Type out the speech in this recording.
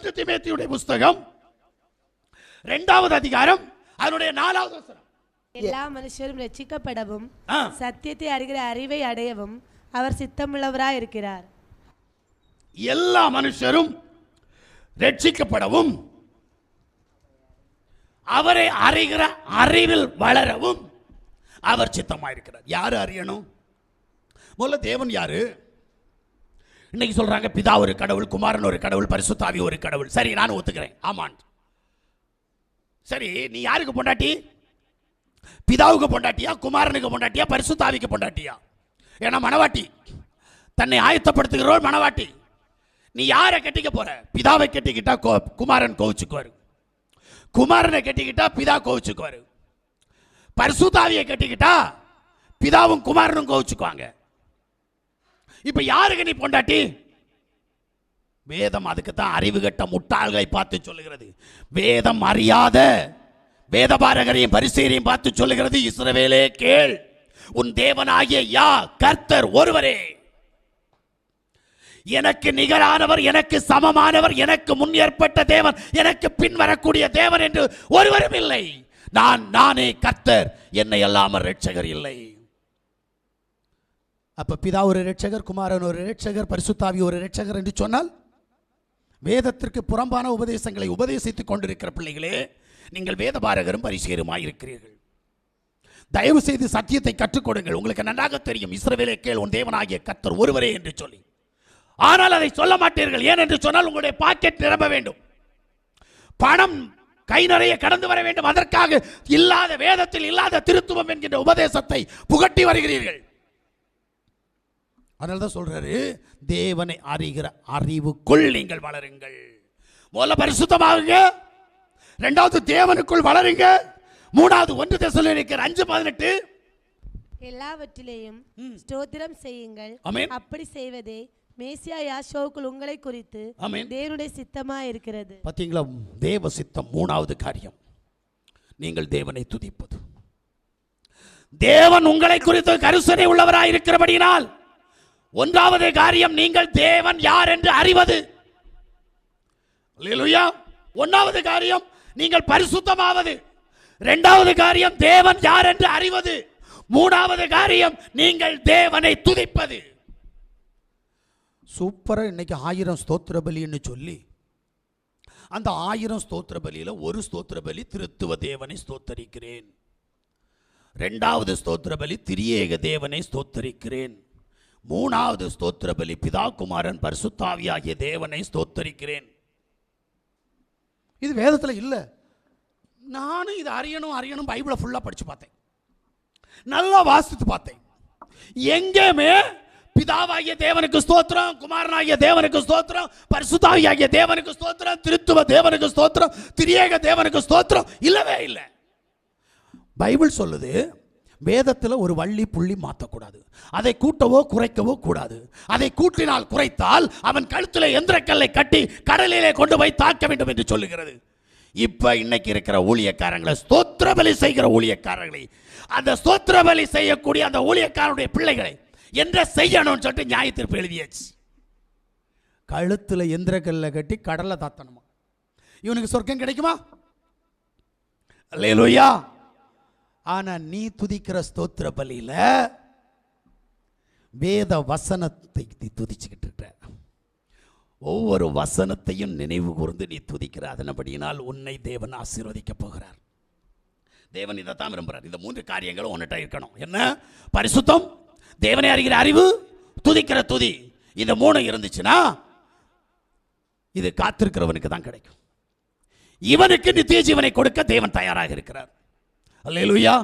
ஒன்று திமேத்தியுடைய புஸ்தகம். இரண்டாவது அதிகாரம் அதனுடைய நாலாவது வசனம். எல்லா மனுஷரும் ரட்சிக்கப்படவும். சத்தியத்தை அறிகிற அறிவை அடையவும் அவர் சித்தமுள்ளவராய் இருக்கிறார் எல்லா மனுஷரும் ரட்சிக்கப்படவும் அவரை அறிகிற அறிவில் வளரவும் அவர் சித்தமாயிருக்கிறார். யாரு அறியணும்? முதல்ல தேவன் யாரு? இன்னைக்கு சொல்றாங்க பிதா ஒரு கடவுள் குமாரன் ஒரு கடவுள் பரிசுத்தாவி ஒரு கடவுள். சரி நான் ஒத்துக்கிறேன். ஆமான். சரி நீ யாருக்கு பொண்டாட்டி? பிதாவுக்கு பொண்டாட்டியா குமாரனுக்கு பொண்டாட்டியா பரிசுத்தாவிக்கு பொண்டாட்டியா? ஏன்னா மனவாட்டி. தன்னை ஆயத்தப்படுத்துகிறோம் மனவாட்டி. நீ யாரை கட்டிக்க போற? பிதாவை கட்டிக்கிட்டா கோ- குமாரன் கோவிச்சுக்குவாரு. குமாரனை கட்டிக்கிட்டா பிதா கோவிச்சுக்குவாரு. பரிசுத்தாவியை கட்டிக்கிட்டா பிதாவும் குமாரனும் கோவிச்சுக்குவாங்க. இப்போ யாருக்கு நீ பொண்டாட்டி? வேதம் அதுக்கு தான் அறிவு கட்ட முட்டாள்களை பார்த்து சொல்லுகிறது. வேதம் அறியாத வேதபாரகரையும் பரிசீரையும் பார்த்து சொல்லுகிறது இஸ்ரவேலே கேள். உன் தேவனாகிய யா கர்த்தர் ஒருவரே. எனக்கு நிகரானவர் எனக்கு சமமானவர் எனக்கு முன் ஏற்பட்ட தேவன் எனக்கு பின் வரக்கூடிய தேவன் என்று ஒருவரும் இல்லை. நான் நானே கர்த்தர். என்னை அல்லாமல் ரட்சகர் இல்லை. அப்போ பிதா ஒரு ரட்சகர் குமாரன் ஒரு ரட்சகர் பரிசுத்தாவி ஒரு ரட்சகர் என்று சொன்னால் வேதத்திற்கு புறம்பான உபதேசங்களை உபதேசித்துக் கொண்டிருக்கிற பிள்ளைகளே நீங்கள் வேதபாரகரும் பரிசேருமாய் இருக்கிறீர்கள் தயவு செய்து சத்தியத்தை கற்றுக் கொடுங்கள். உங்களுக்கு நன்றாக தெரியும். இஸ்ரவேலே கேள் உன் தேவனாகிய கத்தர் ஒருவரே என்று சொல்லி. ஆனால் அதை சொல்ல மாட்டீர்கள். ஏன் என்று சொன்னால் உங்களுடைய பாக்கெட் நிரம்ப வேண்டும். பணம் கை நிறைய கடந்து வர வேண்டும். அதற்காக இல்லாத வேதத்தில் இல்லாத திருத்துவம் என்கின்ற உபதேசத்தை புகட்டி வருகிறீர்கள். அதனால தான் சொல்றாரு தேவனை அறிகிற அறிவுக்குள் நீங்கள் வளருங்கள். முதல்ல பரிசுத்தமாகுங்க. ரெண்டாவது தேவனுக்குள் வளருங்க. மூணாவது ஒன்று தெசலோனிக்கர் அஞ்சு பதினெட்டு. எல்லாவற்றிலேயும் ஸ்தோத்திரம் செய்யுங்கள். அப்படி செய்வதே மேசியா யாஷோவுக்குள் உங்களை குறித்து. தேவனுடைய சித்தமாய் இருக்கிறது. பார்த்தீங்களா தேவ சித்தம் மூணாவது காரியம். நீங்கள் தேவனை துதிப்பது. தேவன் உங்களை குறித்து கருசனை உள்ளவராய் இருக்கிறபடியினால் ஒன்றாவது காரியம் நீங்கள் தேவன் யார் என்று அறிவது. ஒன்றாவது காரியம் நீங்கள் பரிசுத்தமாவது. இரண்டாவது காரியம் தேவன் யார் என்று அறிவது. மூணாவது காரியம் நீங்கள் தேவனை துதிப்பது. சூப்பரா இன்னைக்கு ஆயிரம் ஸ்தோத்திர பலின்னு சொல்லி அந்த ஆயிரம் ஸ்தோத்திர பலியில் ஒரு ஸ்தோத்திர பலி திருத்துவ தேவனை ஸ்தோத்தரிக்கிறேன். ரெண்டாவது ஸ்தோத்திர பலி திரியேக தேவனை ஸ்தோத்தரிக்கிறேன். மூணாவது ஸ்தோத்திர பலி பிதா குமாரன் பரிசுத்தாவியாகிய தேவனை ஸ்தோத்தரிக்கிறேன். இது வேதத்தில் இல்லை. நானும் இது அறியணும் அறியணும் பைபிளை ஃபுல்லாக படித்து பார்த்தேன். நல்லா வாசித்து பார்த்தேன். எங்கேயுமே பிதாவாகிய தேவனுக்கு ஸ்தோத்திரம் குமாரனாகிய தேவனுக்கு ஸ்தோத்திரம் பரிசுத்தாவியாகிய தேவனுக்கு ஸ்தோத்திரம் திருத்துவ தேவனுக்கு ஸ்தோத்திரம் திரியேக தேவனுக்கு ஸ்தோத்திரம் இல்லவே இல்லை. பைபிள் சொல்லுது வேதத்தில் ஒரு வள்ளி புள்ளி மாற்றக்கூடாது அதை கூட்டவோ குறைக்கவோ கூடாது. அதை கூட்டினால் குறைத்தால் அவன் கழுத்தில் எந்திரக்கல்லை கட்டி கடலிலே கொண்டு போய் தாக்க வேண்டும் என்று சொல்லுகிறது. இப்போ இன்னைக்கு இருக்கிற ஊழியக்காரங்களை ஸ்தோத்திர பலி செய்கிற ஊழியக்காரர்களை அந்த ஸ்தோத்திர பலி செய்யக்கூடிய அந்த ஊழியக்காரனுடைய பிள்ளைகளை என்ன செய்யணும்னு சொல்லிட்டு நியாய தீர்ப்பு எழுதியாச்சு. கழுத்தில் எந்திரக்கல்லை கட்டி கடலை தாத்தணுமா? இவனுக்கு சொர்க்கம் கிடைக்குமா? அல்லேலூயா! ஆனால் நீ துதிக்கிற ஸ்தோத்திர பலியில் வேத வசனத்தை நீ துதிச்சுக்கிட்டு இருக்க. ஒவ்வொரு வசனத்தையும் நினைவு கூர்ந்து நீ துதிக்கிற. அதனபடியினால் உன்னை தேவன் ஆசீர்வதிக்கப் போகிறார். தேவன் இதைத்தான் விரும்புகிறார் இந்த மூன்று காரியங்களும் உன்னிட்ட இருக்கணும். என்ன? பரிசுத்தம் தேவனை அறிகிற அறிவு துதிக்கிற துதி. இந்த மூணு இருந்துச்சுன்னா இது காத்திருக்கிறவனுக்கு தான் கிடைக்கும். இவனுக்கு நித்திய ஜீவனை கொடுக்க தேவன் தயாராக இருக்கிறார். அல்லேலுயா